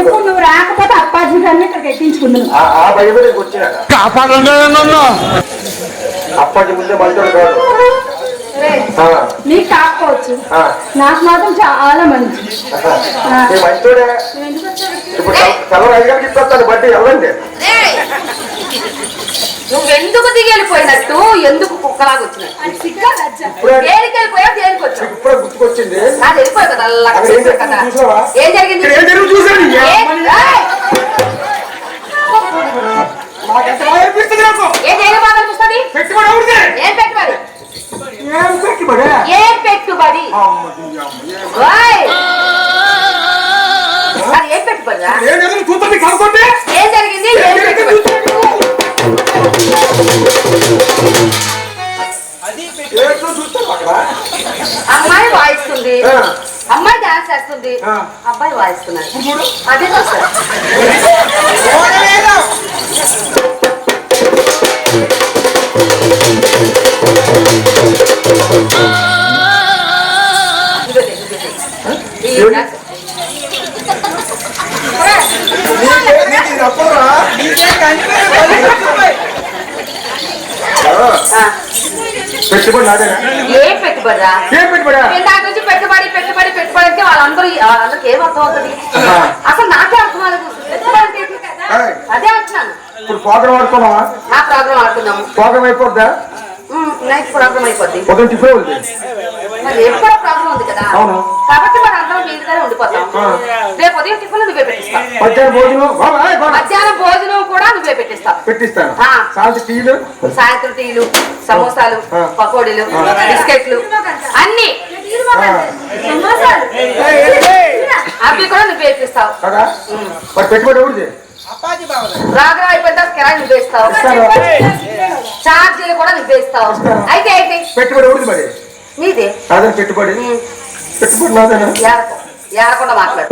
ఇప్పుడు నువ్వు రాకపోతే అప్పాజీ గారిని ఇక్కడికి వచ్చినాక కాపాడండి నన్ను అప్పటి ముందే మంచోడు కాదు. ఆ, నీకు కాకపోవచ్చు నాకు మాత్రం చాలా మంచి. మంచోడే? ఇప్పుడు ఐదు గంటలకు ఇస్తాను బట్టి వెళ్ళండి! నువ్వెందుకు దిగి వెళ్ళిపోయినట్టు ఎందుకు కుక్కలాగా వచ్చినట్టు దేనికి వెళ్ళిపోయావు? దేనికి వచ్చావు? ఇప్పుడే గుర్తుకొచ్చింది? నాది వెళ్ళిపోయావు కదా అలా ఏం కదా. జరిగింది? ఏం జరిగింది ఏం బాగా అనిపిస్తుంది పెట్టుబడి ఏం పెట్టుబడి? ఏం పెట్టుబడి? ఏం పెట్టుబడి? ఏం జరిగింది? ఏం పెట్టుబడి అమ్మాయి వాయిస్తుంది. అమ్మాయి డాన్స్ చేస్తుంది. అబ్బాయి వాయిస్తున్నాడు అదే డాన్స్. నీకే-? ఆ. పెట్టుబడి నాదేనా ఏం పెట్టుబడిరా? ఏం పెట్టుబడి ఇందాక నుంచి పెట్టుబడి పెట్టుబడి పెట్టుబడి అంటే వాళ్ళందరూ వాళ్ళందరికి ఏం అర్థం అవుతుంది. అసలు నాకే అర్థం అవ్వలేదు పెట్టుబడి అదే అంటున్నాను. ఇప్పుడు ప్రోగ్రామ్ ఆడుకున్నావా? నా ప్రోగ్రామ్ ఆడుతున్నాము ప్రోగ్రామ్ అయిపోద్దా? నైట్ ప్రోగ్రామ్ అయిపోద్ది. ఉదయం టిఫిన్ ఉంది. మరి ఉంది కదా? అవును. కాబట్టి మరి అందరం మీ ఇంటికానే ఉండిపోతాం. ఆ. రేపు ఉదయం టిఫిన్ నువ్వే భోజనం. పెట్టిస్తావు పెట్టిస్తాను. సాయంత్రం టీలు? సాయంత్రం టీలు సమోసాలు. పకోడీలు బిస్కెట్లు అన్ని. సమోసాలు అవి కూడా నువ్వే మరి పెట్టుబడి ఎవరిది? రాగరా అయిపోయిన కిరాయి నువ్వే ఇస్తావు ఇస్తాను. ఛార్జీలు కూడా నువ్వే ఇస్తావు ఇస్తాను. అయితే ఏంటి? పెట్టుబడి ఎవరిది మరి? నీదే? నాదని పెట్టుబడి. పెట్టుబడి నాదేనా? ఏడకు ఏడకుండా మాట్లాడు.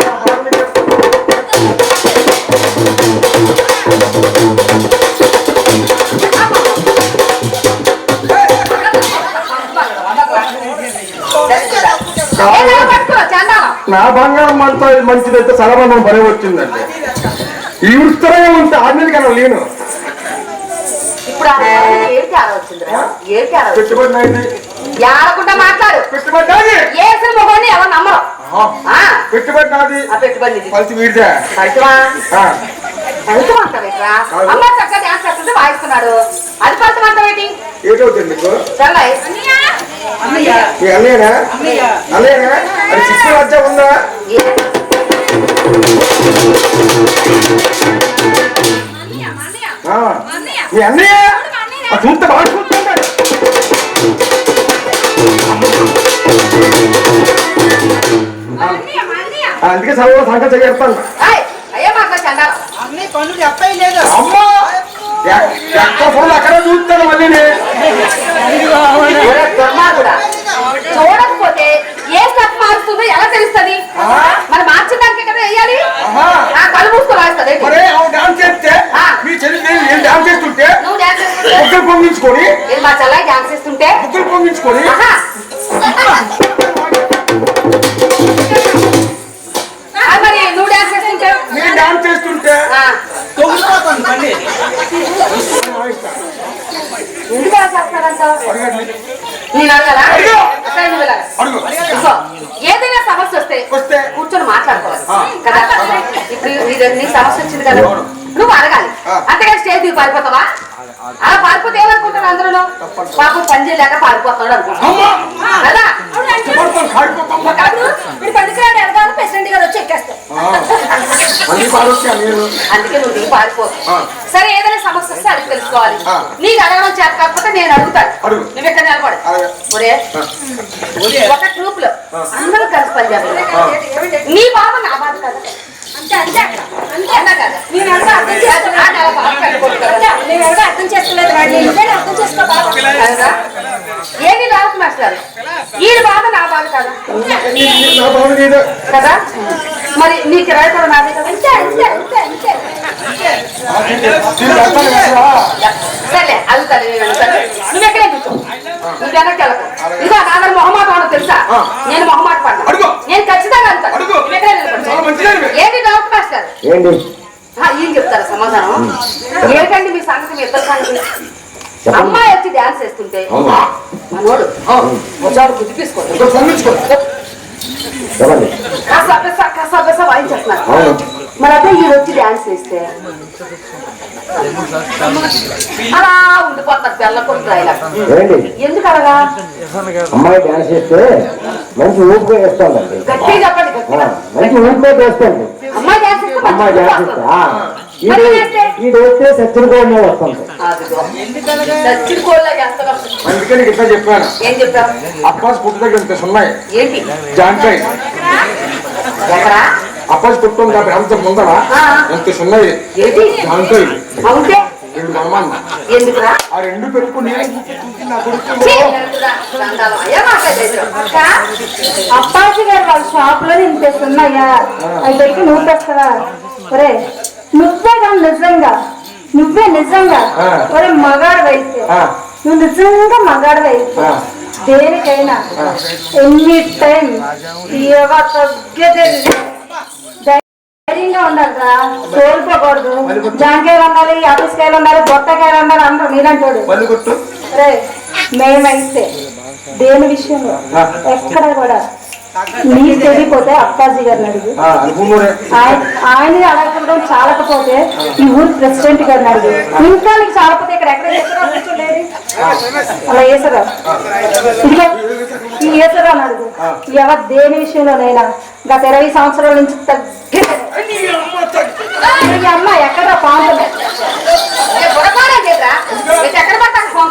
నా బంగారం అంతా మంచిదైతే సలబంధం పని వచ్చిందండి. ఈ ఉత్తరంగా ఉంటే ఆరు నెలలు కన్నా లేను ఏడకుండా మాట్లాడు. పెట్టుబడి నాది ఏసిన మొగోని ఎవరు నమ్మరు? పెట్టుబడి నాది. కలిసి. అమ్మ చక్కగా డాన్స్ చేస్తుంటే వాయిస్తున్నాడు. అది ఫలితం అంటావేటి ఏటవుతుంది మీకు మీ అన్నయ్యనా? అన్నయ్యనా? అది శిశు రాజ్యం ఉందా? ఆ. మీ అన్నయ్య? ఆ చూస్తే బాగా చూస్తుంటాడు ఆ, అందుకే సర్వ సంఖ్య చేస్తాను. అయ్యే మాకు చందాలం అమ్మా! ఎక్- ఎక్కడ ఫోన్ అక్కడ చూస్తాను మళ్ళీ. చూడకపోతే ఏ స్టెప్ మారుస్తుందో ఎలా తెలుస్తుంది? మరి మార్చడానికి కదా వేయాలి? కళ్ళు మూసుకో ఆమె డాన్స్ చేస్తే. మీ చెల్లి నేను ఏం డాన్స్ చేస్తుంటే నువ్వు డాన్స్ చేస్తుంటే? పొంగించుకొని మా చెల్లాయి డాన్స్ చేస్తుంటే? బుక్కలు పొంగించుకొని ఇదిగో, ఏదైనా సమస్య వస్తే వస్తే? కూర్చొని మాట్లాడుకోవాలి. కదా? ఇప్పుడు నీ సమస్య వచ్చింది కదా? నువ్వు అడగాలి. ఆ. అంతేగాని స్టేజ్ దిగి పారిపోతావా? అలా పారిపోతే ఏమనుకుంటారు అందరూ పాపం పని చేయలేక కదా పనికిరాడు ఎడగాను ప్రెసిడెంట్ గారు వచ్చి ఎక్కేస్తారు నేను అందుకే నువ్వు దిగి పారిపో. ఆ. సరే ఏదైనా సమస్య వస్తే అడిగి తెలుసుకోవాలి. నీకు అడగడం చేత కాకపోతే నేను అడుగుతాను. అడుగు. నువ్వు ఇక్కడ నిలబడు. ఒరే. ఒక గ్రూప్లో అందరూ కలిసి పనిచేయాలి నీ బాధ నా బాధ కదా. అర్థం చేసుకోలేదు. చేసుకో రాసు మాస్టర్? ఈ బాధ నా బాధ కదా. కదా? మరి నీ కిరాయి కూడా నాదే కదా. సరే నేను అడుగుతాను నువ్వు ఎక్కడే కూర్చో? నువ్వు వెనక్కి వెళ్ళకు. ఇదిగో నా దగ్గర మొహమాట తెలుసా. నేను మొహమాట పడ్డా అడుగు. నేను ఖచ్చితంగా అంటాను అడుగు. నువ్వు చాలా మంచిదానివే. ఏంటి మాస్టర్ ఏంటి? ఏం చెప్తారు సమాధానం? ఏంటండి మీ సంగతి మీ ఇద్దరు సంగతి. అమ్మాయి వచ్చి డాన్స్ చేస్తుంటే అవును? మనోడు ఒకసారి కుదిపేసుకోండి. వాయించేస్తున్నారు. మరి అదే ఈ వచ్చి డాన్స్ చేస్తే? అలా ఉండిపోతారు బెల్ల కొడుకు ఎందుకు అలాగా అమ్మాయి డాన్స్ చేస్తే మంచి ఊపిగా వేస్తుందండి గట్టిగా చెప్పండి మంచి ఊపిగా ఈ మరి రో- వేస్తే? కూడా వస్తుంది. అదిగో. చచ్చిన కోళ్ళ చేస్తున్నారు. అందుకే నీకు ఇట్లా చెప్పాను. ఏం చెప్పావు? అప్పాస్ పుట్టు దగ్గర ఇంత ఉన్నాయి ఏంటి? జాంకాయ. ఎక్కడా? అప్పాస్ పుట్టు ఉంది కాబట్టి అంత ముందర ఉన్నాయి ఏంటి? జాంకాయ అవుతే? రెండు ఎందుకురా? ఆ రెండు పెట్టుకుని నా కొడుకు అప్పాజీ గారు వాళ్ళ షాప్లో ఇంత ఉన్నాయా అవి పెట్టి నువ్వు తెస్తావా? ఒరే నువ్వే కాదు నిజంగా. నువ్వే నిజంగా. ఒరే మగాడు అయితే. నువ్వు నిజంగా మగాడు అయితే. దేనికైనా ఎన్ని టైం తీయగా తగ్గేదే ధైర్యంగా ఉండాలిరా కోల్పోకూడదు. జాంకాయలు ఉండాలి ఆఫీస్కాయలు ఉండాలి బొట్టకాయలు ఉండాలి అందరూ నీలంటోడు పళ్ళు కొట్టు. రే మేమైతే దేని విషయంలో. ఎక్కడ కూడా నీకు తెలియపోతే అప్పాజీ గారిని అడుగు ఆయన ఆయన అడగడం చాలకపోతే ఈ ఊరు ప్రెసిడెంట్ గారిని అడుగు ఇంకా నీకు చాలకపోతే ఇక్కడ ఎక్కడ అలా వేసారా ఇదిగో ఈ వేసారా అని అడుగు ఎవరు దేని విషయంలోనైనా గత ఇరవై సంవత్సరాల నుంచి తగ్గి అమ్మ ఎక్కడ? మీకు ఎక్కడ phone